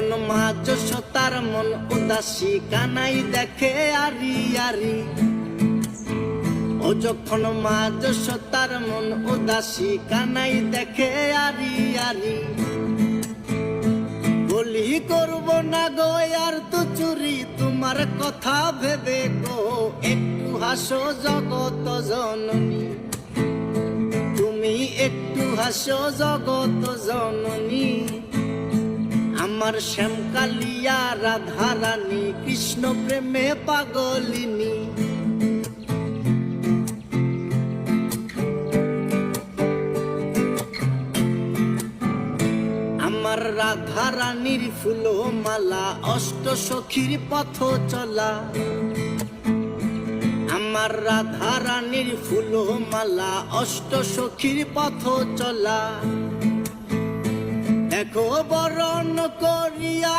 যখন মা যশোতার মন উদাসী, কানাই দেখে আরি আরি। ও যখন মা যশোতার মন উদাসী, কানাই দেখে আরি আরি। বলি করব না গো, আর তো চুরি, তোমার কথা ভেবে গো, একটু হাসো জগত জননী। তুমি একটু হাসো জগত জননী। আমার শ্যামকালিয়া, রাধারানী, কৃষ্ণ প্রেমে পাগলিনী। আমার রাধা রানীর ফুলো মালা অষ্ট সখীর পথ চলা আমার রাধা রানীর ফুলো মালা অষ্ট সখীর পথ চলা দেখো বরণ করিয়া